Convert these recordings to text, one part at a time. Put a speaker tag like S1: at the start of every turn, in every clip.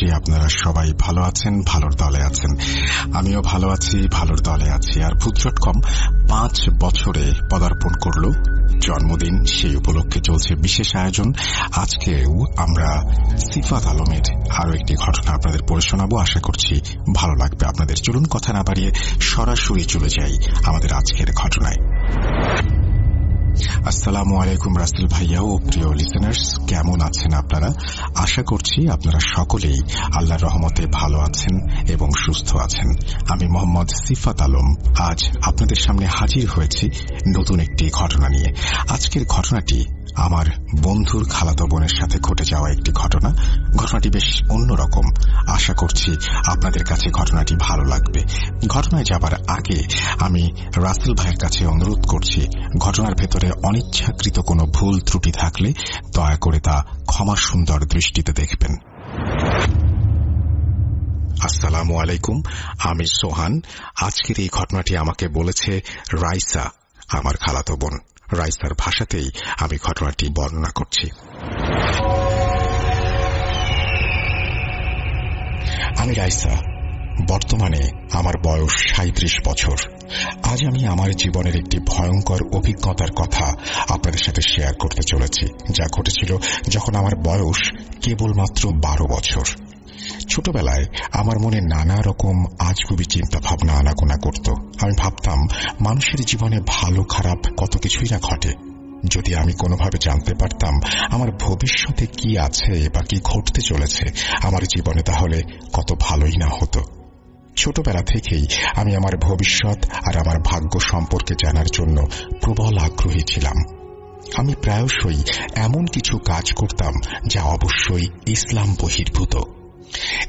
S1: আশা আপনারা সবাই ভালো আছেন, ভালোর দলে আছেন। আমিও ভালো আছি, ভালোর দলে আছি। আর ডট কম পাঁচ বছরে পদার্পণ করল। জন্মদিন সেই উপলক্ষে চলছে বিশেষ আয়োজন। আজকেও আমরা সিফাত আলমের আরও একটি ঘটনা আপনাদের পড়ে শোনাবো। আশা করছি ভালো লাগবে আপনাদের। চলুন কথা না বাড়িয়ে সরাসরি চলে যাই আমাদের আজকের ঘটনায়। আসসালামু আলাইকুম রাসেল ভাইয়া ও প্রিয় লিসেনার্স কেমন আছেন আপনারা? আশা করছি আপনারা সকলেই আল্লাহর রহমতে ভালো আছেন এবং সুস্থ আছেন। আমি মোহাম্মদ সিফাত আলম, আজ আপনাদের সামনে হাজির হয়েছি নতুন একটি ঘটনা নিয়ে। আজকের ঘটনাটি আমার বন্ধুর খালাতো বোনের সাথে ঘটে যাওয়া একটি ঘটনা। ঘটনাটি বেশ অন্যরকম। আশা করছি আপনাদের কাছে ঘটনাটি ভালো লাগবে। ঘটনায় যাবার আগে আমি রাসেল ভাইয়ের কাছে অনুরোধ করছি, ঘটনার ভেতরে অনিচ্ছাকৃত কোনো ভুল ত্রুটি থাকলে দয়া করে তা ক্ষমা সুন্দর দৃষ্টিতে দেখবেন। আসসালামু আলাইকুম, আমি সোহান। আজকের এই ঘটনাটি আমাকে বলেছে রাইসা, আমার খালাতো বোন। রাইসার ভাষাতেই আমি ঘটনাটি বর্ণনা করছি। আমি রাইসা, বর্তমানে আমার বয়স সাঁত্রিশ বছর। আজ আমি আমার জীবনের একটি ভয়ঙ্কর অভিজ্ঞতার কথা আপনাদের সাথে শেয়ার করতে চলেছি, যা ঘটেছিল যখন আমার বয়স কেবলমাত্র বারো বছর। ছোটবেলায় আমার মনে নানা রকম আজগুবি চিন্তা ভাবনা আনাগোনা করত। আমি ভাবতাম, মানুষের জীবনে ভালো, খারাপ কত কিছুই না ঘটে। যদি আমি কোনোভাবে জানতে পারতাম আমার ভবিষ্যতে কি আছে বা কি ঘটতে চলেছে, আমার জীবনে তাহলে কত ভালোই না হতো। ছোটবেলা থেকেই আমি আমার ভবিষ্যৎ আর আমার ভাগ্য সম্পর্কে জানার জন্য প্রবল আগ্রহী ছিলাম। আমি প্রায়শই এমন কিছু কাজ করতাম যা অবশ্যই ইসলাম বহির্ভূত।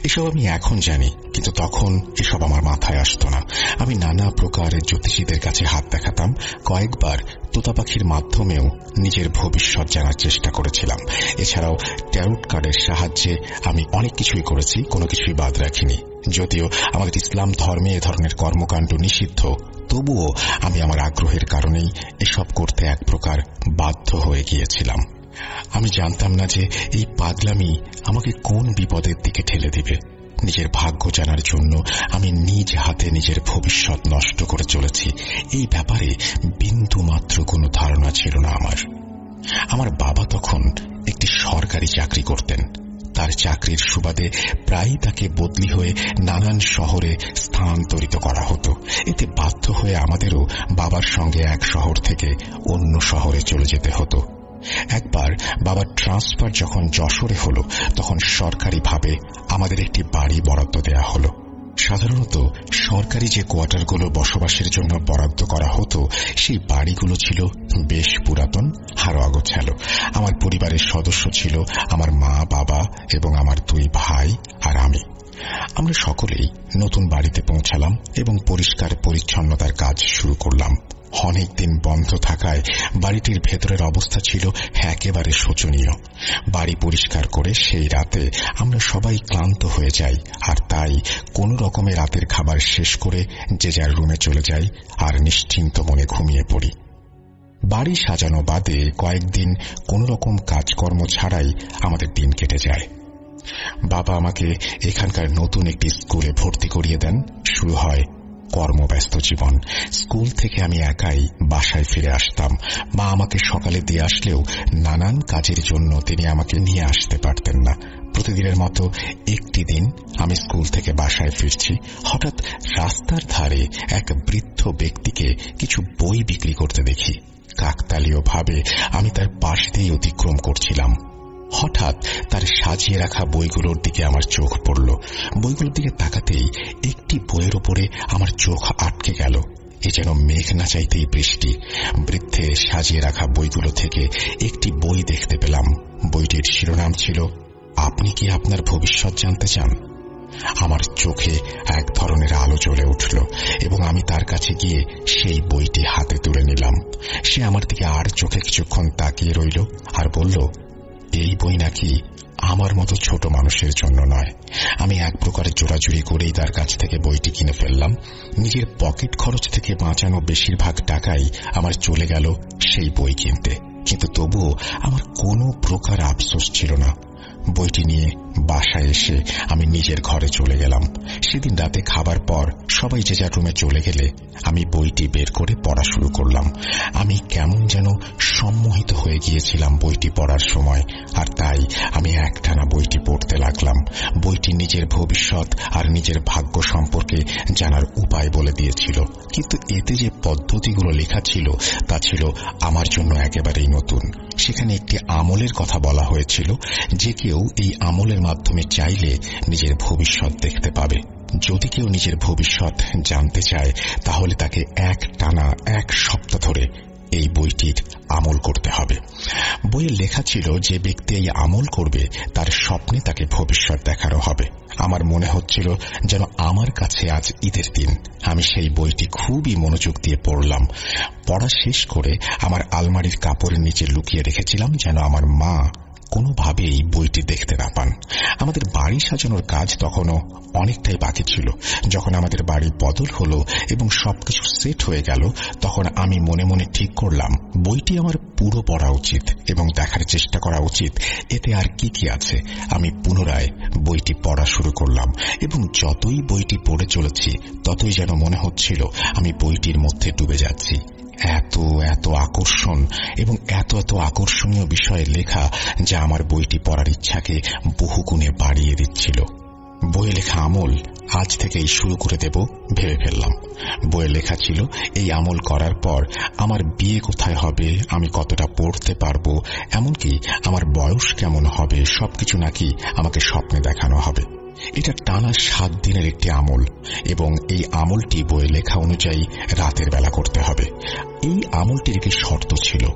S1: এসব আমি এখন জানি, কিন্তু তখন এসব আমার মাথায় আসতো না। আমি নানা প্রকারের জ্যোতিষীদের কাছে হাত দেখাতাম, কয়েকবার তোতা পাখির মাধ্যমেও নিজের ভবিষ্যৎ জানার চেষ্টা করেছিলাম। এছাড়াও ট্যারুট কার্ডের সাহায্যে আমি অনেক কিছুই করেছি, কোনো কিছুই বাদ রাখিনি। যদিও আমাদের ইসলাম ধর্মে এ ধরনের কর্মকাণ্ড নিষিদ্ধ, তবুও আমি আমার আগ্রহের কারণেই এসব করতে এক প্রকার বাধ্য হয়ে গিয়েছিলাম। আমি জানতাম না যে এই পাগলামি আমাকে কোন বিপদের দিকে ঠেলে দিবে? নিজের ভাগ্য জানার জন্য আমি নিজ হাতে নিজের ভবিষ্যৎ নষ্ট করে চলেছি। এই ব্যাপারে বিন্দু মাত্র কোনো ধারণা ছিল না আমার। আমার বাবা তখন একটি সরকারি চাকরি করতেন। তার চাকরির সুবাদে প্রায়ই তাকে বদলি হয়ে নানান শহরে স্থানান্তরিত করা হতো। এতে বাধ্য হয়ে আমাদেরও বাবার সঙ্গে এক শহর থেকে অন্য শহরে চলে যেতে হতো। একবার বাবার ট্রান্সফার যখন যশোরে হল, তখন সরকারিভাবে আমাদের একটি বাড়ি বরাদ্দ দেয়া হল। সাধারণত সরকারি যে কোয়ার্টারগুলো বসবাসের জন্য বরাদ্দ করা হতো, সেই বাড়িগুলো ছিল বেশ পুরাতন আরও অগোছালো আমার পরিবারের সদস্য ছিল আমার মা, বাবা এবং আমার দুই ভাই আর আমি। আমরা সকলেই নতুন বাড়িতে পৌঁছালাম এবং পরিষ্কার পরিচ্ছন্নতার কাজ শুরু করলাম। অনেক দিন বন্ধ থাকায় বাড়িটির ভেতরের অবস্থা ছিল একেবারে শোচনীয়। বাড়ি পরিষ্কার করে সেই রাতে আমরা সবাই ক্লান্ত হয়ে যাই, আর তাই কোনো রকমের রাতের খাবার শেষ করে যে যার রুমে চলে যাই আর নিশ্চিন্ত মনে ঘুমিয়ে পড়ি। বাড়ি সাজানো বাদে কয়েকদিন কোনো রকম কাজকর্ম ছাড়াই আমাদের দিন কেটে যায়। বাবা আমাকে এখানকার নতুন একটি স্কুলে ভর্তি করিয়ে দেন, শুরু হয় কর্মব্যস্ত জীবন। স্কুল থেকে আমি একাই বাসায় ফিরে আসতাম। মা আমাকে সকালে দিয়ে আসলেও নানান কাজের জন্য তিনি আমাকে নিয়ে আসতে পারতেন না। প্রতিদিনের মতো একটি দিন আমি স্কুল থেকে বাসায় ফিরছি। হঠাৎ রাস্তার ধারে এক বৃদ্ধ ব্যক্তিকে কিছু বই বিক্রি করতে দেখি। কাকতালীয় ভাবে আমি তার পাশ দিয়ে অতিক্রম করছিলাম। হঠাৎ তার সাজিয়ে রাখা বইগুলোর দিকে আমার চোখ পড়ল। বইগুলোর দিকে তাকাতেই একটি বইয়ের ওপরে আমার চোখ আটকে গেল। এ যেন মেঘ না চাইতেই বৃষ্টি। বৃদ্ধের সাজিয়ে রাখা বইগুলো থেকে একটি বই দেখতে পেলাম। বইটির শিরোনাম ছিল, আপনি কি আপনার ভবিষ্যৎ জানতে চান? আমার চোখে এক ধরনের আলো জ্বলে উঠল এবং আমি তার কাছে গিয়ে সেই বইটি হাতে তুলে নিলাম। সে আমার দিকে আর চোখে কিছুক্ষণ তাকিয়ে রইল আর বলল এই বই নাকি আমার মতো ছোট মানুষের জন্য নয়। আমি এক প্রকারের জোড়াজুড়ি করেই তার কাছ থেকে বইটি কিনে ফেললাম। নিজের পকেট খরচ থেকে বাঁচানো বেশিরভাগ টাকাই আমার চলে গেল সেই বই কিনতে। কিন্তু তবুও আমার কোনো প্রকার আফসোস ছিল না। বইটি নিয়ে বাসায় এসে আমি নিজের ঘরে চলে গেলাম। সেদিন রাতে খাবার পর সবাই যে যার রুমে চলে গেলে আমি বইটি বের করে পড়া শুরু করলাম। আমি কেমন যেন সম্মোহিত হয়ে গিয়েছিলাম বইটি পড়ার সময়, আর তাই আমি একটানা বইটি পড়তে লাগলাম। বইটি নিজের ভবিষ্যৎ আর নিজের ভাগ্য সম্পর্কে জানার উপায় বলে দিয়েছিল। কিন্তু এতে যে পদ্ধতিগুলো লেখা ছিল, তা ছিল আমার জন্য একেবারেই নতুন। সেখানে একটি আমলের কথা বলা হয়েছিল, যে কেউ এই আমলের মাধ্যমে চাইলে নিজের ভবিষ্যৎ দেখতে পাবে। যদি কেউ নিজের ভবিষ্যৎ জানতে চায়, তাহলে তাকে এক টানা এক সপ্তাহ ধরে এই বইটির আমল করতে হবে। বইয়ে লেখা ছিল, যে ব্যক্তি এই আমল করবে, তার স্বপ্নে তাকে ভবিষ্যৎ দেখানো হবে। আমার মনে হচ্ছিল যেন আমার কাছে আজ ঈদের দিন। আমি সেই বইটি খুবই মনোযোগ দিয়ে পড়লাম। পড়া শেষ করে আমার আলমারির কাপড়ের নিচে লুকিয়ে রেখেছিলাম যেন আমার মা কোনোভাবেই বইটি দেখতে না পান। আমাদের বাড়ি সাজানোর কাজ তখনও অনেকটাই বাকি ছিল। যখন আমাদের বাড়ি বদল হলো এবং সবকিছু সেট হয়ে গেল, তখন আমি মনে মনে ঠিক করলাম, বইটি আমার পুরো পড়া উচিত এবং দেখার চেষ্টা করা উচিত। এতে আর কি কি আছে? আমি পুনরায় বইটি পড়া শুরু করলাম এবং যতই বইটি পড়ে চলেছি, ততই যেন মনে হচ্ছিল আমি বইটির মধ্যে ডুবে যাচ্ছি। এত এত আকর্ষণ এবং এত এত আকর্ষণীয় বিষয়ে লেখা যা আমার বইটি পড়ার ইচ্ছাকে বহুগুণে বাড়িয়ে দিচ্ছিল। বইয়ে লেখা আমল আজ থেকেই শুরু করে দেব, ভেবে ফেললাম। বইয়ে লেখা ছিল, এই আমল করার পর আমার বিয়ে কোথায় হবে, আমি কতটা পড়তে পারব, এমনকি আমার বয়স কেমন হবে, সবকিছু নাকি আমাকে স্বপ্নে দেখানো হবে। এটা টানা সাত দিনের একটি আমল, এবং এই আমলটি বইয়ে লেখা অনুযায়ী রাতের বেলা করতে হবে। এই আমলটির একটি শর্ত ছিল,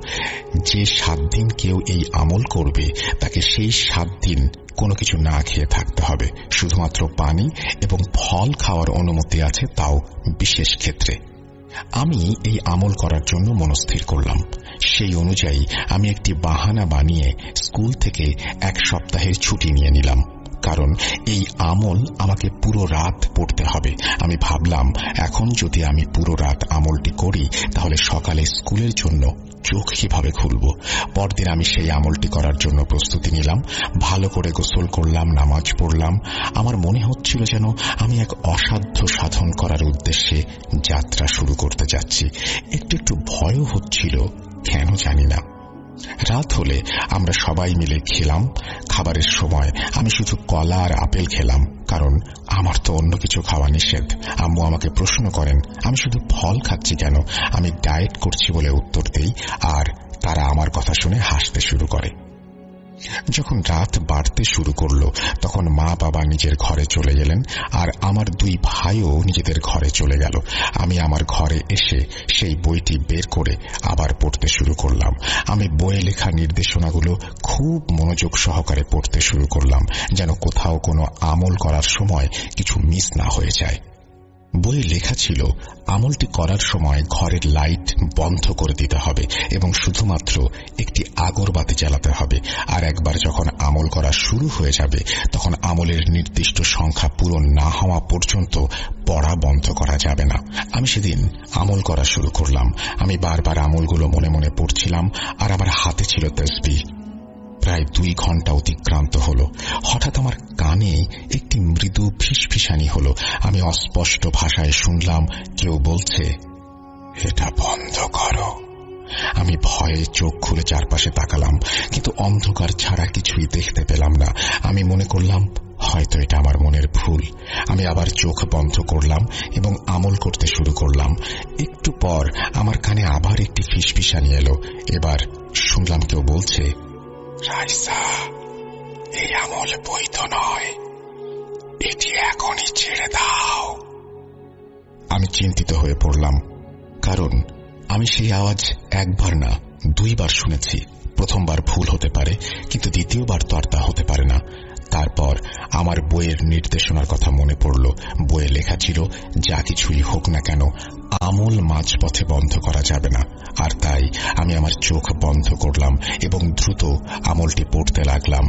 S1: যে সাত দিন কেউ এই আমল করবে, তাকে সেই সাত দিন কোনো কিছু না খেয়ে থাকতে হবে। শুধুমাত্র পানি এবং ফল খাওয়ার অনুমতি আছে তাও বিশেষ ক্ষেত্রে। আমি এই আমল করার জন্য মনস্থির করলাম। সেই অনুযায়ী আমি একটি বাহানা বানিয়ে স্কুল থেকে এক সপ্তাহের ছুটি নিয়ে নিলাম। কারণ এই আমল আমাকে পুরো রাত পড়তে হবে। আমি ভাবলাম, এখন যদি আমি পুরো রাত আমলটি করি, তাহলে সকালে স্কুলের জন্য চোখ কীভাবে খুলব? পরদিন আমি সেই আমলটি করার জন্য প্রস্তুতি নিলাম, ভালো করে গোসল করলাম, নামাজ পড়লাম। আমার মনে হচ্ছিল যেন আমি এক অসাধ্য সাধন করার উদ্দেশ্যে যাত্রা শুরু করতে যাচ্ছি। একটু একটু ভয়ও হচ্ছিল, কেন জানি না। রাত হলে আমরা সবাই মিলে খেলাম। খাবারের সময় আমি শুধু কলা আর আপেল খেলাম, কারণ আমার তো অন্য কিছু খাওয়া নিষেধ। আম্মু আমাকে প্রশ্ন করেন, আমি শুধু ফল খাচ্ছি কেন? আমি ডায়েট করছি বলে উত্তর দেই, আর তারা আমার কথা শুনে হাসতে শুরু করে। যখন রাত বাড়তে শুরু করল, তখন মা বাবা নিজের ঘরে চলে গেলেন আর আমার দুই ভাইও নিজেদের ঘরে চলে গেল। আমি আমার ঘরে এসে সেই বইটি বের করে আবার পড়তে শুরু করলাম। আমি বইয়ে লেখা নির্দেশনাগুলো খুব মনোযোগ সহকারে পড়তে শুরু করলাম, যেন কোথাও কোনো আমল করার সময় কিছু মিস না হয়ে যায়। বইয়ে লেখা ছিল, আমলটি করার সময় ঘরের লাইট বন্ধ করে দিতে হবে এবং শুধুমাত্র একটি আগরবাতি জ্বালাতে হবে। আর একবার যখন আমল করা শুরু হয়ে যাবে, তখন আমলের নির্দিষ্ট সংখ্যা পূরণ না হওয়া পর্যন্ত পড়া বন্ধ করা যাবে না। আমি সেদিন আমল করা শুরু করলাম। আমি বারবার আমলগুলো মনে মনে পড়ছিলাম, আর আমার হাতে ছিল তসবি প্রায় দুই ঘণ্টা অতিক্রান্ত হল। হঠাৎ আমার কানে একটি মৃদু ফিসফিসানি হল। আমি অস্পষ্ট ভাষায় শুনলাম, কেউ বলছে, এটা বন্ধ করো। আমি ভয়ে চোখ খুলে চারপাশে তাকালাম, কিন্তু অন্ধকার ছাড়া কিছুই দেখতে পেলাম না। আমি মনে করলাম, হয়তো এটা আমার মনের ভুল। আমি আবার চোখ বন্ধ করলাম এবং আমল করতে শুরু করলাম। একটু পর আমার কানে আবার একটি ফিসফিসানি এলো। এবার শুনলাম কেউ বলছে রাইসা এই আমল বৈধ নয়। এটি এখনই ছেড়ে দাও। আমি চিন্তিত হয়ে পড়লাম, কারণ আমি সেই আওয়াজ একবার না, দুইবার শুনেছি। প্রথমবার ভুল হতে পারে, কিন্তু দ্বিতীয়বার তো আর তা হতে পারে না। তারপর আমার বইয়ের নির্দেশনার কথা মনে পড়ল। বইয়ে লেখা ছিল, যা কিছুই হোক না কেন, আমল মাঝপথে বন্ধ করা যাবে না। আর তাই আমি আমার চোখ বন্ধ করলাম এবং দ্রুত আমলটি পড়তে লাগলাম।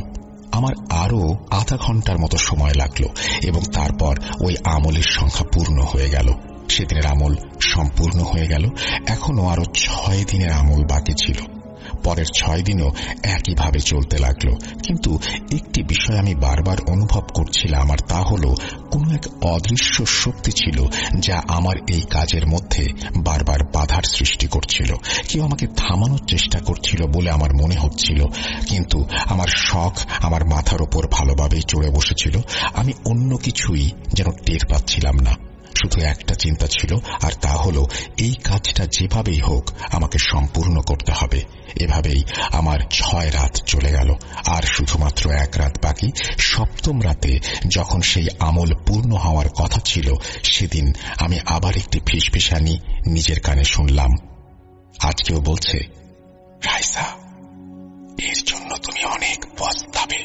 S1: আমার আরও আধা ঘণ্টার মতো সময় লাগল এবং তারপর ওই আমলের সংখ্যা পূর্ণ হয়ে গেল। সেদিনের আমল সম্পূর্ণ হয়ে গেল। এখনও আরও ছয় দিনের আমল বাকি ছিল। পরের ছয় দিনও একইভাবে চলতে লাগল। কিন্তু একটি বিষয় আমি বারবার অনুভব করছিলাম, আর তা হল, কোনো এক অদৃশ্য শক্তি ছিল যা আমার এই কাজের মধ্যে বারবার বাধার সৃষ্টি করছিল। কেউ আমাকে থামানোর চেষ্টা করছিল বলে আমার মনে হচ্ছিল, কিন্তু আমার শখ আমার মাথার ওপর ভালোভাবেই চড়ে বসেছিল। আমি অন্য কিছুই যেন টের পাচ্ছিলাম না। শুধু একটা চিন্তা ছিল, আর তা হল, এই কাজটা যেভাবেই হোক আমাকে সম্পূর্ণ করতে হবে। এভাবেই আমার ছয় রাত চলে গেল, আর শুধুমাত্র এক রাত বাকি। সপ্তম রাতে যখন সেই আমল পূর্ণ হওয়ার কথা ছিল, সেদিন আমি আবার একটি ফিসফিসানি নিজের কানে শুনলাম। আজকেও বলছে, রাইসা, এর জন্য তুমি অনেক পস্তাবে।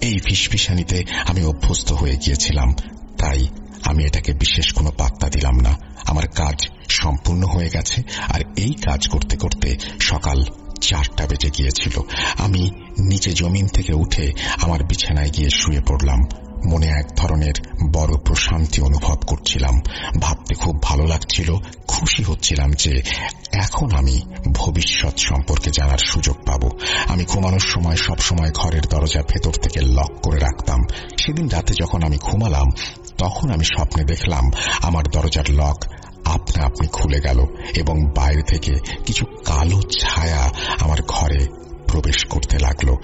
S1: এই ফিসফিসানিতে আমি অভ্যস্ত হয়ে গিয়েছিলাম, তাই আমি এটাকে বিশেষ কোনো পাত্তা দিলাম না। আমার কাজ সম্পূর্ণ হয়ে গেছে, আর এই কাজ করতে করতে সকাল চারটা বেজে গিয়েছিল। আমি নিচে জমিন থেকে উঠে আমার বিছানায় গিয়ে শুয়ে পড়লাম। মনে এক ধরনের বড় প্রশান্তি অনুভব করছিলাম। ভাবতে খুব ভালো লাগছিল, খুশি হচ্ছিলাম যে এখন আমি ভবিষ্যৎ সম্পর্কে জানার সুযোগ পাব। আমি ঘুমানোর সময় সব সময় ঘরের দরজা ভেতর থেকে লক করে রাখতাম। সেদিন রাতে যখন আমি ঘুমালাম তখন আমি স্বপ্নে দেখলাম আমার দরজার লক আপনা আপনি খুলে গেল এবং বাইরে থেকে কিছু কালো ছায়া আমার ঘরে প্রবেশ করতে লাগল।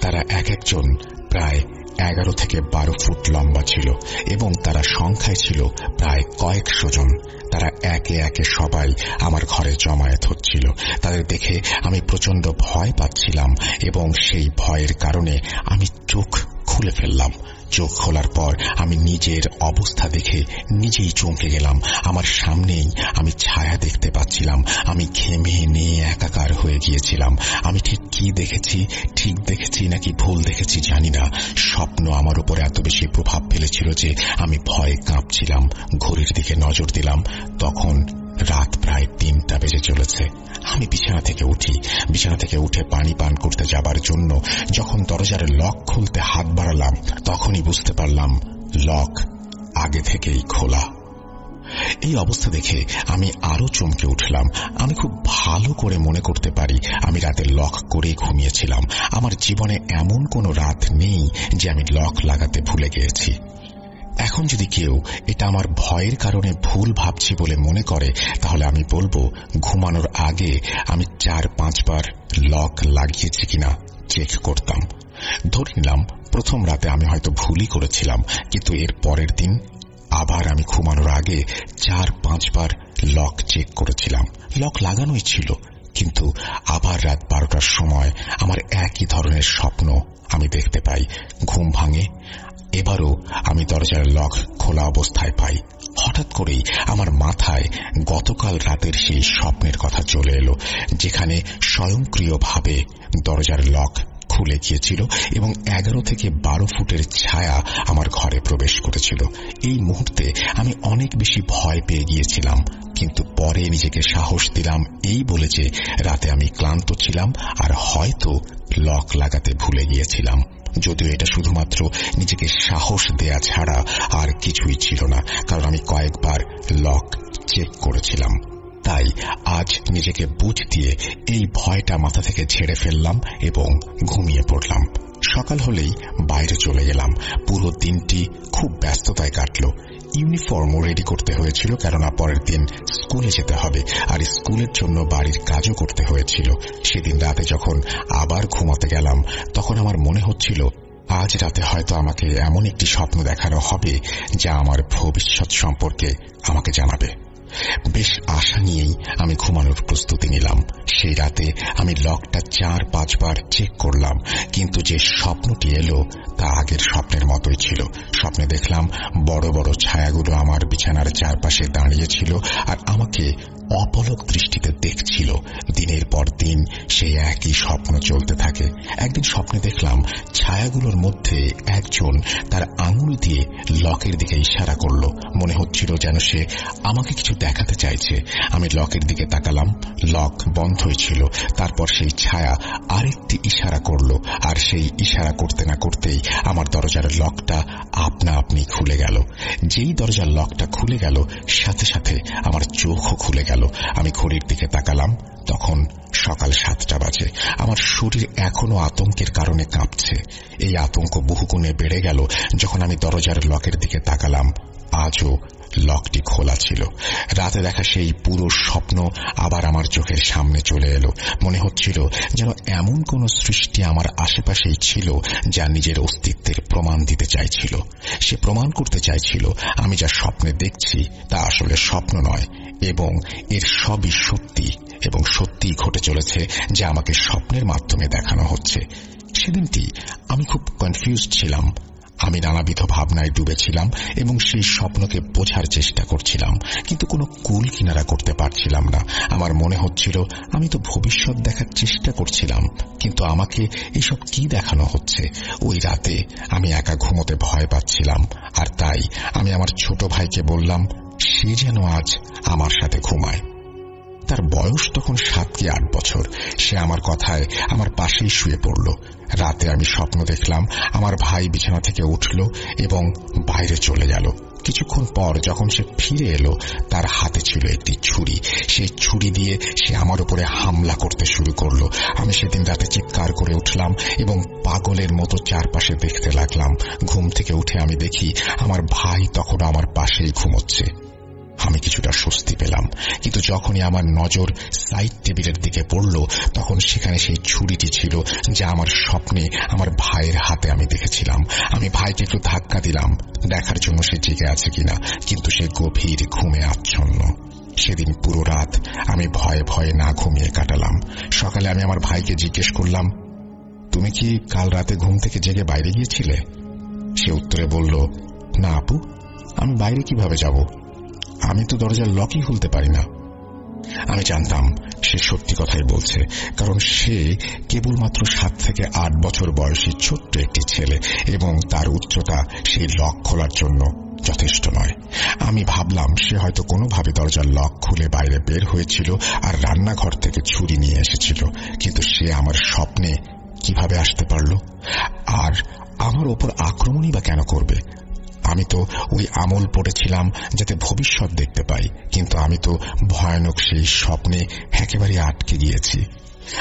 S1: তারা এক একজন প্রায় এগারো থেকে বারো ফুট লম্বা ছিল এবং তারা সংখ্যায় ছিল প্রায় কয়েকশো জন। তারা একে একে সবাই আমার ঘরে জমায়েত হচ্ছিল। তাদের দেখে আমি প্রচণ্ড ভয় পাচ্ছিলাম এবং সেই ভয়ের কারণে আমি চোখ খুলে ফেললাম। চোখ খোলার পর আমি নিজের অবস্থা দেখে নিজেই চমকে গেলাম। আমার সামনেই আমি ছায়া দেখতে পাচ্ছিলাম। আমি ঘেমে নিয়ে একাকার হয়ে গিয়েছিলাম। আমি ঠিক কি দেখেছি, ঠিক দেখেছি নাকি ভুল দেখেছি জানি না। স্বপ্ন আমার উপর এত বেশি প্রভাব ফেলেছিল যে আমি ভয়ে কাঁপছিলাম, ঘড়ির দিকে নজর দিলাম। তখন রাত প্রায় তিনটা বেজে চলেছে। আমি বিছানা থেকে উঠি। বিছানা থেকে উঠে পানি পান করতে যাবার জন্য যখন দরজার লক খুলতে হাত বাড়ালাম, তখনই বুঝতে পারলাম লক আগে থেকেই খোলা। এই অবস্থা দেখে আমি আরও চমকে উঠলাম। আমি খুব ভালো করে মনে করতে পারি আমি রাতে লক করে ঘুমিয়েছিলাম। আমার জীবনে এমন কোনো রাত নেই যে আমি লক লাগাতে ভুলে গিয়েছি। এখন যদি কেউ এটা আমার ভয়ের কারণে ভুল ভাবছি বলে মনে করে, তাহলে আমি বলব, ঘুমানোর আগে আমি চার, পাঁচবার লক লাগিয়েছি কিনা চেক করতাম। ধরে নিলাম, প্রথম রাতে আমি হয়তো ভুলই করেছিলাম, কিন্তু এর পরের দিন আবার আমি ঘুমানোর আগে চার, পাঁচবার লক চেক করেছিলাম। লক লাগানোই ছিল, কিন্তু আবার রাত বারোটার সময় আমার একই ধরনের স্বপ্ন আমি দেখতে পাই। ঘুম ভাঙে এবারও আমি দরজার লক খোলা অবস্থায় পাই। হঠাৎ করেই আমার মাথায় গতকাল রাতের সেই স্বপ্নের কথা চলে এলো, যেখানে স্বয়ংক্রিয়ভাবে দরজার লক খুলে গিয়েছিল এবং এগারো থেকে বারো ফুটের ছায়া আমার ঘরে প্রবেশ করেছিল। এই মুহূর্তে আমি অনেক বেশি ভয় পেয়ে গিয়েছিলাম, কিন্তু পরে নিজেকে সাহস দিলাম এই বলে যে রাতে আমি ক্লান্ত ছিলাম আর হয়তো লক লাগাতে ভুলে গিয়েছিলাম। যদিও এটা শুধুমাত্র নিজেকে সাহস দেয়া ছাড়া আর কিছুই ছিল না, কারণ আমি কয়েকবার লক চেক করেছিলাম। তাই আজ নিজেকে বুঝ দিয়ে এই ভয়টা মাথা থেকে ছেড়ে ফেললাম এবং ঘুমিয়ে পড়লাম। সকাল হলেই বাইরে চলে গেলাম। পুরো দিনটি খুব ব্যস্ততায় কাটল। ইউনিফর্মও রেডি করতে হয়েছিল, কেননা পরের দিন স্কুলে যেতে হবে। আর স্কুলের জন্য বাড়ির কাজও করতে হয়েছিল। সেদিন রাতে যখন আবার ঘুমাতে গেলাম, তখন আমার মনে হচ্ছিল, আজ রাতে হয়তো আমাকে এমন একটি স্বপ্ন দেখানো হবে, যা আমার ভবিষ্যৎ সম্পর্কে আমাকে জানাবে। বেশ আশা নিয়েই আমি ঘুমানোর প্রস্তুতি নিলাম। সেই রাতে আমি লকটা চার, পাঁচবার চেক করলাম, কিন্তু যে স্বপ্নটি এলো তা আগের স্বপ্নের মতোই ছিল। স্বপ্নে দেখলাম বড় বড় ছায়াগুলো আমার বিছানার চারপাশে দাঁড়িয়েছিল আর আমাকে অপলক দৃষ্টিতে দেখছিল। দিনের পর দিন সেই একই স্বপ্ন চলতে থাকে। একদিন স্বপ্নে দেখলাম ছায়াগুলোর মধ্যে একজন তার আঙুল দিয়ে লকের দিকে ইশারা করল। মনে হচ্ছিল যেন সে আমাকে কিছু দেখাতে চাইছে। আমি লকের দিকে তাকালাম। লক বন্ধই ছিল তারপর সেই ছায়া আরেকটি ইশারা করল। আর সেই ইশারা করতে না করতেই আমার দরজার লকটা আপনা আপনি খুলে গেল। যেই দরজার লকটা খুলে গেল, সাথে সাথে আমার চোখও খুলে গেল। আমি ঘড়ির দিকে তাকালাম, তখন সকাল সাতটা বাজে। আমার শরীর এখনও আতঙ্কের কারণে কাঁপছে। এই আতঙ্ক বহুগুণে বেড়ে গেল। যখন আমি দরজার লকের দিকে তাকালাম, আজও লকটি খোলা ছিল। রাতে দেখা সেই পুরো স্বপ্ন আবার আমার চোখের সামনে চলে এলো। মনে হচ্ছিল যেন এমন কোন সৃষ্টি আমার আশেপাশেই ছিল যা নিজের অস্তিত্বের প্রমাণ দিতে চাইছিল। সে প্রমাণ করতে চাইছিল, আমি যা স্বপ্নে দেখছি তা আসলে স্বপ্ন নয়, এবং এর সবই সত্যি, এবং সত্যিই ঘটে চলেছে যা আমাকে স্বপ্নের মাধ্যমে দেখানো হচ্ছে। সেদিনটি আমি খুব কনফিউজ ছিলাম। আমি নানাবিধ ভাবনায় ডুবেছিলাম এবং সেই স্বপ্নকে বোঝার চেষ্টা করছিলাম, কিন্তু কোনো কুল কিনারা করতে পারছিলাম না। আমার মনে হচ্ছিল, আমি তো ভবিষ্যৎ দেখার চেষ্টা করছিলাম, কিন্তু আমাকে এসব কি দেখানো হচ্ছে? ওই রাতে আমি একা ঘুমোতে ভয় পাচ্ছিলাম, আর তাই আমি আমার ছোট ভাইকে বললাম, সে যেন আজ আমার সাথে ঘুমায়। তার বয়স তখন সাত কি আট বছর। সে আমার কথায় আমার পাশেই শুয়ে পড়ল। রাতে আমি স্বপ্ন দেখলাম আমার ভাই বিছানা থেকে উঠল এবং বাইরে চলে গেল। কিছুক্ষণ পর যখন সে ফিরে এলো, তার হাতে ছিল একটি ছুরি। সেই ছুরি দিয়ে সে আমার উপরে হামলা করতে শুরু করল। আমি সেদিন রাতে চিৎকার করে উঠলাম এবং পাগলের মতো চারপাশে দেখতে লাগলাম। ঘুম থেকে উঠে আমি দেখি আমার ভাই তখন আমার পাশেই ঘুমোচ্ছে। আমি কিছুটা স্বস্তি পেলাম। কিন্তু যখনই আমার নজর সাইড টেবিলের দিকে পড়ল, তখন সেখানে সেই ছুরিটি ছিল যা আমার স্বপ্নে আমার ভাইয়ের হাতে আমি দেখেছিলাম। আমি ভাইকে একটু ধাক্কা দিলাম, দেখার জন্য সে জেগে আছে কিনা, কিন্তু সে গভীর ঘুমে আচ্ছন্ন। সেদিন পুরো রাত আমি ভয়ে ভয়ে না ঘুমিয়ে কাটালাম। সকালে আমি আমার ভাইকে জিজ্ঞেস করলাম, তুমি কি কাল রাতে ঘুম থেকে জেগে বাইরে গিয়েছিলে? সে উত্তরে বলল, না আপু, আমি বাইরে কীভাবে যাব? আমি তো দরজার লকই খুলতে পারি না। আমি জানতাম সে সত্যি কথাই বলছে, কারণ সে কেবলমাত্র সাত থেকে আট বছর বয়সী ছোট্ট একটি ছেলে এবং তার উচ্চতা সেই লক খোলার জন্য যথেষ্ট নয়। আমি ভাবলাম সে হয়তো কোনোভাবে দরজার লক খুলে বাইরে বের হয়েছিল আর রান্নাঘর থেকে ছুরি নিয়ে এসেছিল, কিন্তু সে আমার স্বপ্নে কীভাবে আসতে পারল? আর আমার ওপর আক্রমণই বা কেন করবে? আমি তো ওই আমল পড়েছিলাম যাতে ভবিষ্যৎ দেখতে পাই। কিন্তু আমি তো ভয়ানক সেই স্বপ্নে একেবারে আটকে গিয়েছি।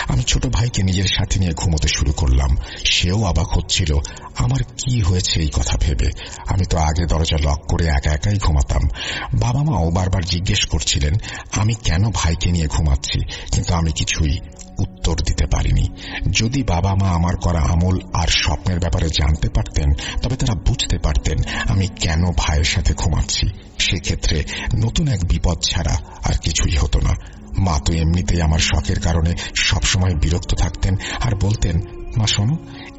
S1: আমি ছোট ভাইকে নিজের সাথে নিয়ে ঘুমোতে শুরু করলাম। সেও অবাক হচ্ছিল, আমার কি হয়েছে এই কথা ভেবে? আমি তো আগে দরজা লক করে একা একাই ঘুমাতাম। বাবা মাও বারবার জিজ্ঞেস করছিলেন, আমি কেন ভাইকে নিয়ে ঘুমাচ্ছি? কিন্তু আমি কিছুই উত্তর দিতে পারিনি। যদি বাবা মা আমার করা আমল আর স্বপ্নের ব্যাপারে জানতে পারতেন, তবে তারা বুঝতে পারতেন আমি কেন ভাইয়ের সাথে ঘুমাচ্ছি। সেক্ষেত্রে নতুন এক বিপদ ছাড়া আর কিছুই হতো না। মা, তো এমনিতেই আমার শখের কারণে সবসময় বিরক্ত থাকতেন আর বলতেন, মা, শোনো,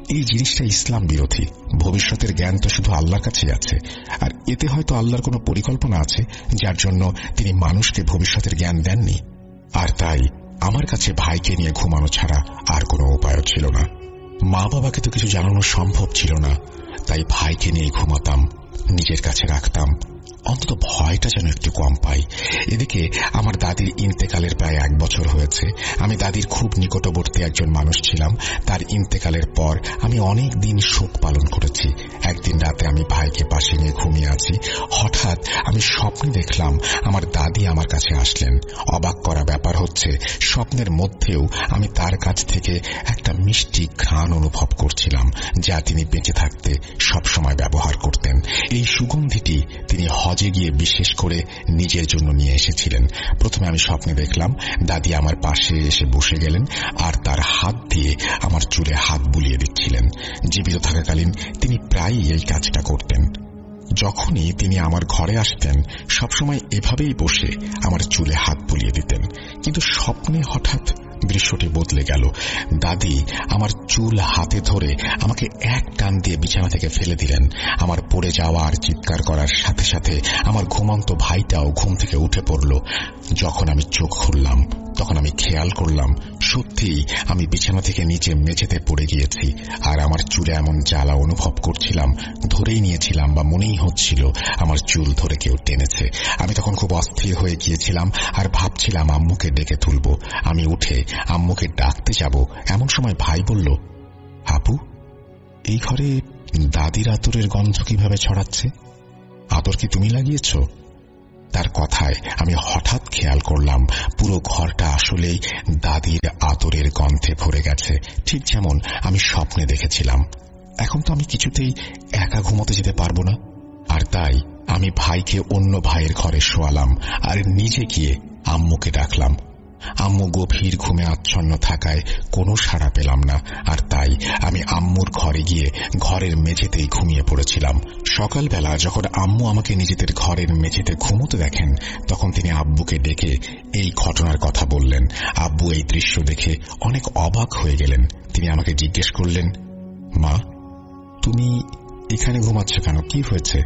S1: এই জিনিসটা ইসলাম বিরোধী। ভবিষ্যতের জ্ঞান তো শুধু আল্লাহর কাছেই আছে। আর এতে হয়তো আল্লাহর কোনো পরিকল্পনা আছে, যার জন্য তিনি মানুষকে ভবিষ্যতের জ্ঞান দেননি। আর তাই আমার কাছে ভাইকে নিয়ে ঘুমানো ছাড়া আর কোনো উপায়ও ছিল না। মা বাবাকে তো কিছু জানানো সম্ভব ছিল না। তাই ভাইকে নিয়ে ঘুমাতাম, নিজের কাছে রাখতাম অন্তত ভয়টা যেন একটু কম পাই। এদিকে আমার দাদির ইন্তেকালের প্রায় এক বছর হয়েছে। আমি দাদির খুব নিকটবর্তী একজন মানুষ ছিলাম। তার ইন্তেকালের পর আমি অনেক দিন শোক পালন করেছি। একদিন রাতে আমি ভাইকে পাশে নিয়ে ঘুমিয়ে আছি। হঠাৎ আমি স্বপ্নে দেখলাম আমার দাদি আমার কাছে আসলেন। অবাক করা ব্যাপার হচ্ছে, স্বপ্নের মধ্যেও আমি তার কাছ থেকে একটা মিষ্টি ঘ্রাণ অনুভব করছিলাম, যা তিনি বেঁচে থাকতে সবসময় ব্যবহার করতেন। এই সুগন্ধিটি তিনি গিয়ে বিশেষ করে নিজের জন্য নিয়ে এসেছিলেন। প্রথমে আমি স্বপ্নে দেখলাম, দাদি আমার পাশে এসে বসে গেলেন আর তার হাত দিয়ে আমার চুলে হাত বুলিয়ে দিচ্ছিলেন। জীবিত থাকাকালীন তিনি প্রায়ই এই কাজটা করতেন। যখনই তিনি আমার ঘরে আসতেন, সবসময় এভাবেই বসে আমার চুলে হাত বুলিয়ে দিতেন। কিন্তু স্বপ্নে হঠাৎ দৃশ্যটি বদলে গেল। দাদি, আমার চুল হাতে ধরে আমাকে এক টান দিয়ে বিছানা থেকে ফেলে দিলেন। আমার পড়ে যাওয়া আর চিৎকার করার সাথে সাথে আমার ঘুমন্ত ভাইটাও ঘুম থেকে উঠে পড়ল। যখন আমি চোখ খুললাম তখন আমি খেয়াল করলাম সত্যিই আমি বিছানা থেকে নিচে মেঝেতে পড়ে গিয়েছি, আর আমার চুলে এমন জ্বালা অনুভব করছিলাম, ধরেই নিয়েছিলাম বা মনেই হচ্ছিল আমার চুল ধরে কেউ টেনেছে। আমি তখন খুব অস্থির হয়ে গিয়েছিলাম আর ভাবছিলাম, আম্মুকে ডেকে তুলব। আমি উঠে আম্মুকে ডাকতে যাব, এমন সময় ভাই বলল, আপু, এই ঘরে দাদির আতরের গন্ধ কীভাবে ছড়াচ্ছে? আতর কি তুমি লাগিয়েছ? তার কথায় আমি হঠাৎ খেয়াল করলাম, পুরো ঘরটা আসলেই দাদির আতরের গন্ধে ভরে গেছে। ঠিক যেমন আমি স্বপ্নে দেখেছিলাম। এখন তো আমি কিছুতেই একা ঘুমোতে যেতে পারব না। আর তাই আমি ভাইকে অন্য ভাইয়ের ঘরে শোয়ালাম, আর নিজে গিয়ে আম্মুকে ডাকলাম। আম্মু গভীর ঘুমে আচ্ছন্ন থাকায় কোনো সাড়া পেলাম না। আর তাই আমি আম্মুর ঘরে গিয়ে ঘরের মেঝেতেই ঘুমিয়ে পড়েছিলাম। সকালবেলা যখন আম্মু আমাকে নিজেদের ঘরের মেঝেতে ঘুমোতে দেখেন, তখন তিনি আব্বুকে ডেকে এই ঘটনার কথা বললেন। আব্বু এই দৃশ্য দেখে অনেক অবাক হয়ে গেলেন। তিনি আমাকে জিজ্ঞেস করলেন, মা, তুমি এখানে ঘুমাচ্ছ কেন? কি হয়েছে?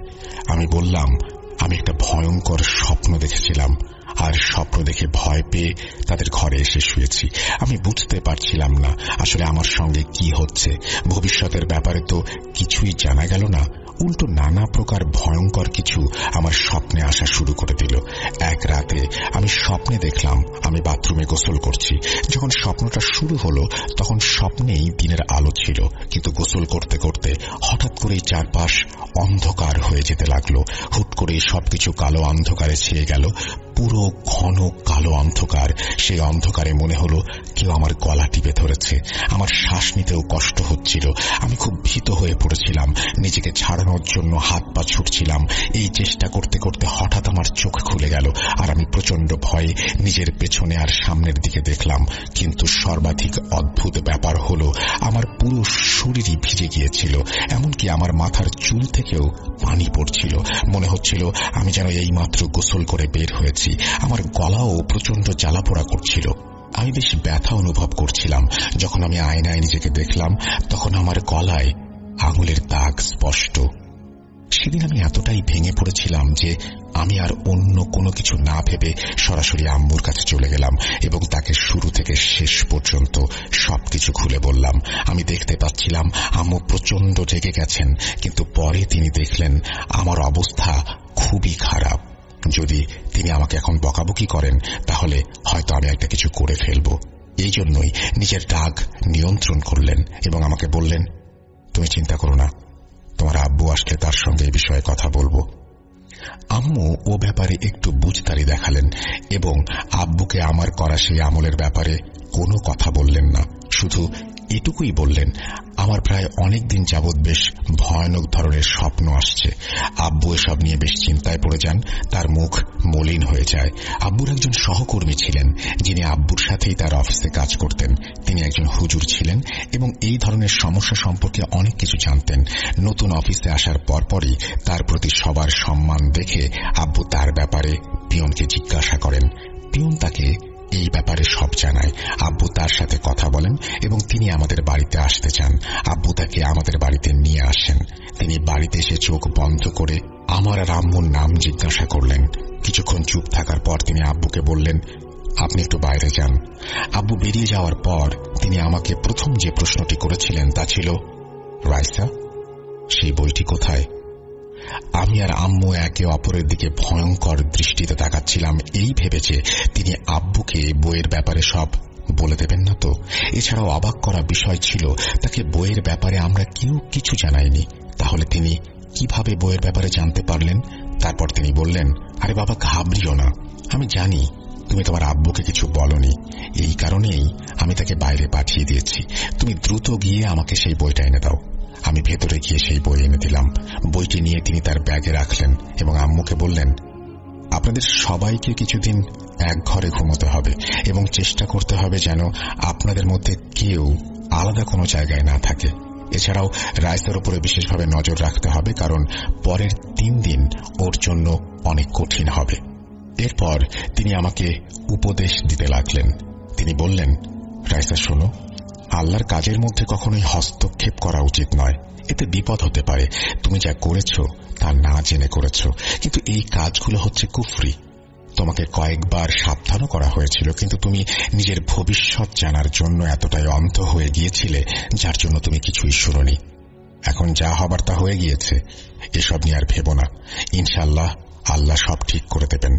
S1: আমি বললাম, আমি একটা ভয়ঙ্কর স্বপ্ন দেখেছিলাম। আর স্বপ্ন দেখে ভয় পেয়ে তাদের ঘরে এসে শুয়েছি। আমি বুঝতে পারছিলাম না আসলে আমার সঙ্গে কি হচ্ছে। ভবিষ্যতের ব্যাপারে তো কিছুই জানা গেল না। উল্টো নানা প্রকার ভয়ঙ্কর কিছু আমার স্বপ্নে আসা শুরু করে দিল। এক রাতে আমি স্বপ্নে দেখলাম, আমি বাথরুমে গোসল করছি। যখন স্বপ্নটা শুরু হলো, তখন স্বপ্নেই দিনের আলো ছিল। কিন্তু গোসল করতে করতে হঠাৎ করেই চারপাশ অন্ধকার হয়ে যেতে লাগল। হুট করেই সবকিছু কালো অন্ধকারে ছেয়ে গেল। পুরো ঘন কালো অন্ধকার। সেই অন্ধকারে মনে হলো কেউ আমার গলা টিপে ধরেছে। আমার শ্বাস নিতেও কষ্ট হচ্ছিল। আমি খুব ভীত হয়ে পড়েছিলাম। নিজেকে ছাড়ানোর জন্য হাত পা ছুটছিলাম। এই চেষ্টা করতে করতে হঠাৎ আমার চোখ খুলে গেল আর আমি প্রচণ্ড ভয়ে নিজের পেছনে আর সামনের দিকে দেখলাম। কিন্তু সর্বাধিক অদ্ভুত ব্যাপার হলো, আমার পুরো শরীরই ভিজে গিয়েছিল। এমনকি আমার মাথার চুল থেকেও পানি পড়ছিল। মনে হচ্ছিল আমি যেন এই মাত্র গোসল করে বের হয়েছি। আমার গলাও প্রচণ্ড জ্বালাপোড়া করছিল। আমি বেশ ব্যথা অনুভব করছিলাম। যখন আমি আয়নায় নিজেকে দেখলাম, তখন আমার গলায় আঙুলের দাগ স্পষ্ট। সেদিন আমি এতটাই ভেঙে পড়েছিলাম যে আমি আর অন্য কোনো কিছু না ভেবে সরাসরি আম্মুর কাছে চলে গেলাম এবং তাকে শুরু থেকে শেষ পর্যন্ত সবকিছু খুলে বললাম। আমি দেখতে পাচ্ছিলাম আম্মু প্রচণ্ড জেগে গেছেন, কিন্তু পরে তিনি দেখলেন আমার অবস্থা খুবই খারাপ। যদি তিনি আমাকে এখন বকাবকি করেন, তাহলে হয়তো আমি একটা কিছু করে ফেলব। এই জন্যই নিজের ডাক নিয়ন্ত্রণ করলেন এবং আমাকে বললেন, তুমি চিন্তা করো না, তোমার আব্বু আসলে তার সঙ্গে এই বিষয়ে কথা বলব। আম্মু ও ব্যাপারে একটু বুঝতারি দেখালেন এবং আব্বুকে আমার করা সেই আমলের ব্যাপারে কোনো কথা বললেন না। শুধু এটুকুই বললেন, আমার প্রায় অনেক দিন যাবৎ বেশ ভয়ানক ধরনের স্বপ্ন আসছে। আব্বু এসব নিয়ে বেশ চিন্তায় পড়ে যান, তার মুখ মলিন হয়ে যায়। আব্বুর একজন সহকর্মী ছিলেন, যিনি আব্বুর সাথেই তার অফিসে কাজ করতেন। তিনি একজন হুজুর ছিলেন এবং এই ধরনের সমস্যা সম্পর্কে অনেক কিছু জানতেন। নতুন অফিসে আসার পরপরই তার প্রতি সবার সম্মান দেখে আব্বু তার ব্যাপারে পিয়নকে জিজ্ঞাসা করেন। পিয়ন তাকে এই ব্যাপারে সব জানায়। আব্বু তার সাথে কথা বলেন এবং তিনি আমাদের বাড়িতে আসতে চান। আব্বু তাকে আমাদের বাড়িতে নিয়ে আসেন। তিনি বাড়িতে এসে চোখ বন্ধ করে আমার আর আম্মুর নাম জিজ্ঞাসা করলেন। কিছুক্ষণ চুপ থাকার পর তিনি আব্বুকে বললেন, আপনি একটু বাইরে যান। আব্বু বেরিয়ে যাওয়ার পর তিনি আমাকে প্রথম যে প্রশ্নটি করেছিলেন তা ছিল, রাইসা, সেই বইটি কোথায়? আমি আর আম্মু একে অপরের দিকে ভয়ঙ্কর দৃষ্টিতে তাকাচ্ছিলাম। এই ভেবেছে তিনি আব্বুকে বইয়ের ব্যাপারে সব বলে দেবেন না তো? এছাড়াও অবাক করা বিষয় ছিল, তাকে বইয়ের ব্যাপারে আমরা কেউ কিছু জানাইনি। তাহলে তিনি কীভাবে বইয়ের ব্যাপারে জানতে পারলেন? তারপর তিনি বললেন, আরে বাবা, ঘাবড়িও না। আমি জানি তুমি তোমার আব্বুকে কিছু বলনি। এই কারণেই আমি তাকে বাইরে পাঠিয়ে দিয়েছি। তুমি দ্রুত গিয়ে আমাকে সেই বইটা এনে দাও। আমি ভেতরে গিয়ে সেই বই এনে দিলাম। বইটি নিয়ে তিনি তার ব্যাগে রাখলেন এবং আম্মুকে বললেন, আপনাদের সবাইকে কিছুদিন এক ঘরে ঘুমোতে হবে এবং চেষ্টা করতে হবে যেন আপনাদের মধ্যে কেউ আলাদা কোনো জায়গায় না থাকে। এছাড়াও রায়সার উপরে বিশেষভাবে নজর রাখতে হবে কারণ পরের তিন দিন ওর জন্য অনেক কঠিন হবে। এরপর তিনি আমাকে উপদেশ দিতে লাগলেন। তিনি বললেন, রাইসা, শোনো আল্লাহর কাজের মধ্যে কখনোই হস্তক্ষেপ করা উচিত নয়। এতে বিপদ হতে পারে। তুমি যা করেছ, তা না জেনে করেছ। কিন্তু এই কাজগুলো হচ্ছে কুফরি। তোমাকে কয়েকবার সাবধানও করা হয়েছিল, কিন্তু তুমি নিজের ভবিষ্যৎ জানার জন্য এতটাই অন্ধ হয়ে গিয়েছিলে, যার জন্য তুমি কিছুই শুনোনি। এখন যা হবার তা হয়ে গিয়েছে। এসব নিয়ে আর ভেবো না। ইনশাল্লাহ আল্লাহ সব ঠিক করে দেবেন।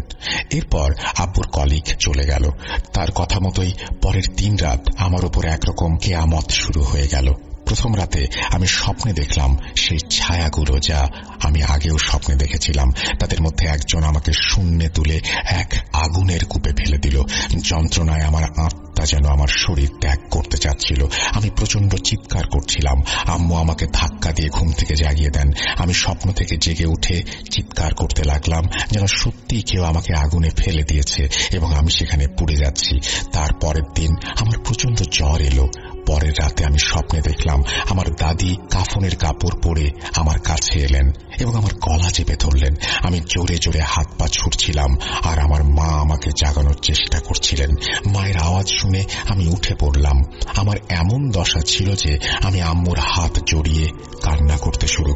S1: এরপর আব্বুর কলিগ চলে গেল। তার কথা মতোই পরের তিন রাত আমার উপর একরকম কেয়ামত শুরু হয়ে গেল। প্রথম রাতে আমি স্বপ্নে দেখলাম সেই ছায়াগুলো যা আমি আগেও স্বপ্নে দেখেছিলাম। তাদের মধ্যে একজন আমাকে শূন্যে তুলে এক আগুনের কূপে ফেলে দিল। যন্ত্রণায় আমার আত্মা যেন আমার শরীর ত্যাগ করতে চাচ্ছিল। আমি প্রচণ্ড চিৎকার করছিলাম। আম্মু আমাকে ধাক্কা দিয়ে ঘুম থেকে জাগিয়ে দেন। আমি স্বপ্ন থেকে জেগে উঠে চিৎকার করতে লাগলাম, যেন সত্যি কেউ আমাকে আগুনে ফেলে দিয়েছে এবং আমি সেখানে পুড়ে যাচ্ছি। তার পরের দিন আমার প্রচণ্ড জ্বর এলো। পরের রাতে আমি স্বপ্নে দেখলাম, আমার দাদি কাফনের কাপড় পরে আমার কাছে এলেন। এবং আমার গলা চেপে ধরলেন। আমি জোরে জোরে হাত পা ছুটছিলাম আর আমার মা আমাকে জাগানোর চেষ্টা করছিলেন। মায়ের আওয়াজ শুনে আমি উঠে পড়লাম। আমার এমন দশা ছিল যে আমি আম্মুর হাত জড়িয়ে কান্না করতে শুরু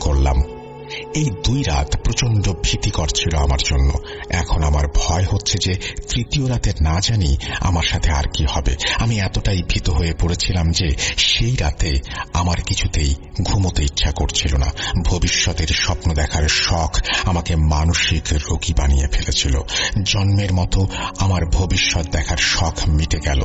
S1: এই দুই রাত প্রচণ্ড ভীতিকর ছিল আমার জন্য। এখন আমার ভয় হচ্ছে যে তৃতীয় রাতে না জানি আমার সাথে আর কি হবে। আমি এতটাই ভীত হয়ে পড়েছিলাম যে সেই রাতে আমার কিছুতেই ঘুমোতে ইচ্ছা করছিল না। ভবিষ্যতের স্বপ্ন দেখার শখ আমাকে মানসিক রোগী বানিয়ে ফেলেছিল। জন্মের মতো আমার ভবিষ্যৎ দেখার শখ মিটে গেল।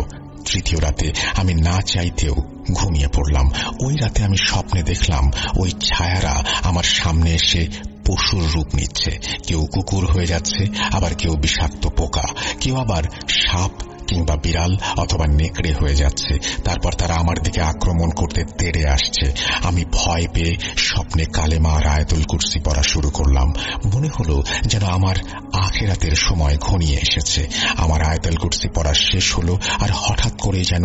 S1: তৃতীয় রাতে আমি না চাইতেও ঘুমিয়ে পড়লাম। ওই রাতে আমি স্বপ্নে দেখলাম, ওই ছায়ারা আমার সামনে এসে পশুর রূপ নিচ্ছে। কেউ কুকুর হয়ে যাচ্ছে, আবার কেউ বিষাক্ত পোকা, কেউ আবার সাপ কিংবা বিড়াল অথবা নেকড়ে হয়ে যাচ্ছে। তারপর তারা আমার দিকে আক্রমণ করতে তেড়ে আসছে। আমি ভয় পেয়ে স্বপ্নে কালেমা আর আয়তুল কুর্সি পড়া শুরু করলাম। মনে হলো যেন আমার আখেরাতের সময় ঘনিয়ে এসেছে। আমার আয়তাল কুর্সি পড়া শেষ হলো আর হঠাৎ করে যেন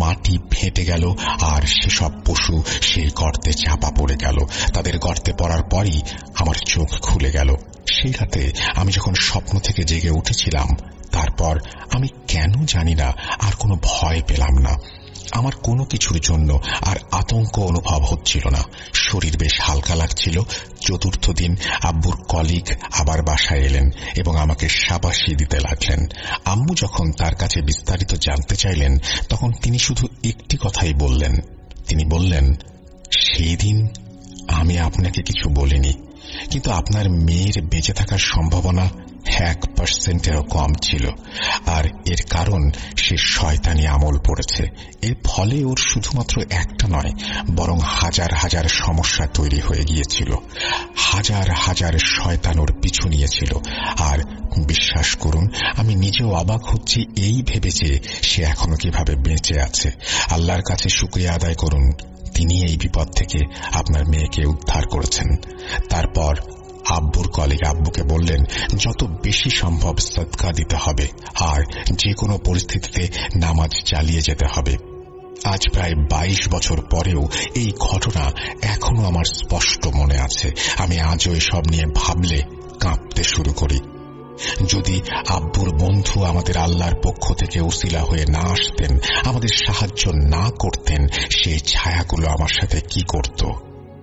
S1: মাটি ফেটে গেল আর সেসব পশু সেই গর্তে চাপা পড়ে গেল। তাদের গর্তে পড়ার পরই আমার চোখ খুলে গেল। সেই রাতে আমি যখন স্বপ্ন থেকে জেগে উঠেছিলাম, তারপর আমি কেন জানি না, আর কোনো ভয় পেলাম না। আমার কোনো কিছুর জন্য আর আতঙ্ক অনুভব হচ্ছিল না। শরীর বেশ হালকা লাগছিল। চতুর্থ দিন আব্বুর কলিগ আবার বাসায় এলেন এবং আমাকে সাবাসি দিতে লাগলেন। আম্মু যখন তার কাছে বিস্তারিত জানতে চাইলেন, তখন তিনি শুধু একটি কথাই বললেন। তিনি বললেন সেই দিন আমি আপনাকে কিছু বলিনি। কিন্তু আপনার মেয়ের বেঁচে থাকার সম্ভাবনা এক পার্সেন্টেরও কম ছিল। আর এর কারণ সে শয়তানি আমল পড়েছে। এর ফলে ওর শুধুমাত্র একটা নয়, বরং হাজার হাজার সমস্যা তৈরি হয়ে গিয়েছিল। হাজার হাজার শয়তান ওর পিছু নিয়েছিল। আর বিশ্বাস করুন, আমি নিজেও অবাক হচ্ছি এই ভেবে যে সে এখনও কীভাবে বেঁচে আছে। আল্লাহর কাছে শুক্রিয়া আদায় করুন। তিনি এই বিপদ থেকে আপনার মেয়েকে উদ্ধার করেছেন। তারপর আব্বুর কলিগ আব্বুকে বললেন, যত বেশি সম্ভব সৎকা দিতে হবে আর যে কোনো পরিস্থিতিতে নামাজ চালিয়ে যেতে হবে। আজ প্রায় ২২ বছর পরেও এই ঘটনা এখনও আমার স্পষ্ট মনে আছে। আমি আজও এসব নিয়ে ভাবলে কাঁপতে শুরু করি। যদি আব্বুর বন্ধু আমাদের আল্লাহর পক্ষ থেকে উসিলা হয়ে না আসতেন, আমাদের সাহায্য না করতেন সেই ছায়াগুলো আমার সাথে কি করত?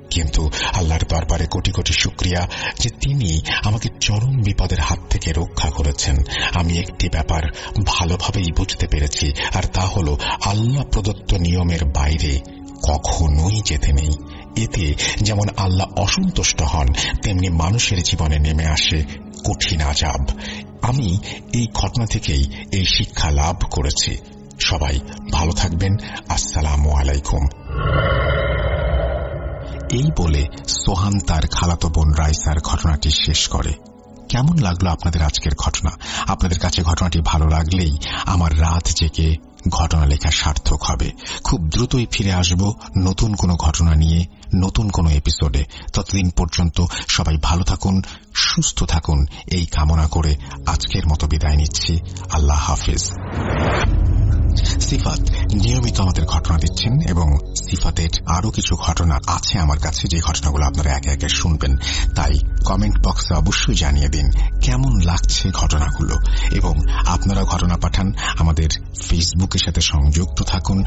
S1: কিন্তু আল্লাহর দরবারে কোটি কোটি শুক্রিয়া যে তিনি আমাকে চরম বিপদের হাত থেকে রক্ষা করেছেন। আমি একটি ব্যাপার ভালোভাবেই বুঝতে পেরেছি, আর তা হল আল্লাহ প্রদত্ত নিয়মের বাইরে কখনোই যেতে নেই। এতে যেমন আল্লাহ অসন্তুষ্ট হন, তেমনি মানুষের জীবনে নেমে আসে কঠিন আজাব। আমি এই ঘটনা থেকেই এই শিক্ষা লাভ করেছি। সবাই ভালো থাকবেন। আসসালামু আলাইকুম। এই বলে সোহান তার খালাতো বোন রাইসার ঘটনাটি শেষ করে। কেমন লাগল আপনাদের আজকের ঘটনা? আপনাদের কাছে ঘটনাটি ভালো লাগলেই আমার রাত জেগে ঘটনা লেখা সার্থক হবে। খুব দ্রুতই ফিরে আসব নতুন কোনো ঘটনা নিয়ে, নতুন কোনো এপিসোডে ততদিন পর্যন্ত সবাই ভালো থাকুন, সুস্থ থাকুন। এই কামনা করে আজকের মতো বিদায় নিচ্ছি। আল্লাহ হাফিজ। সিফাত নিয়মিত আমাদের ঘটনা দিচ্ছেন এবং সিফাতের আরও কিছু ঘটনা আছে আমার কাছে, যে ঘটনাগুলো আপনারা একে একে শুনবেন। তাই কমেন্ট বক্সে অবশ্যই জানিয়ে দিন কেমন লাগছে ঘটনাগুলো। এবং আপনারা ঘটনা পাঠান, আমাদের ফেসবুকের সাথে সংযুক্ত থাকুন।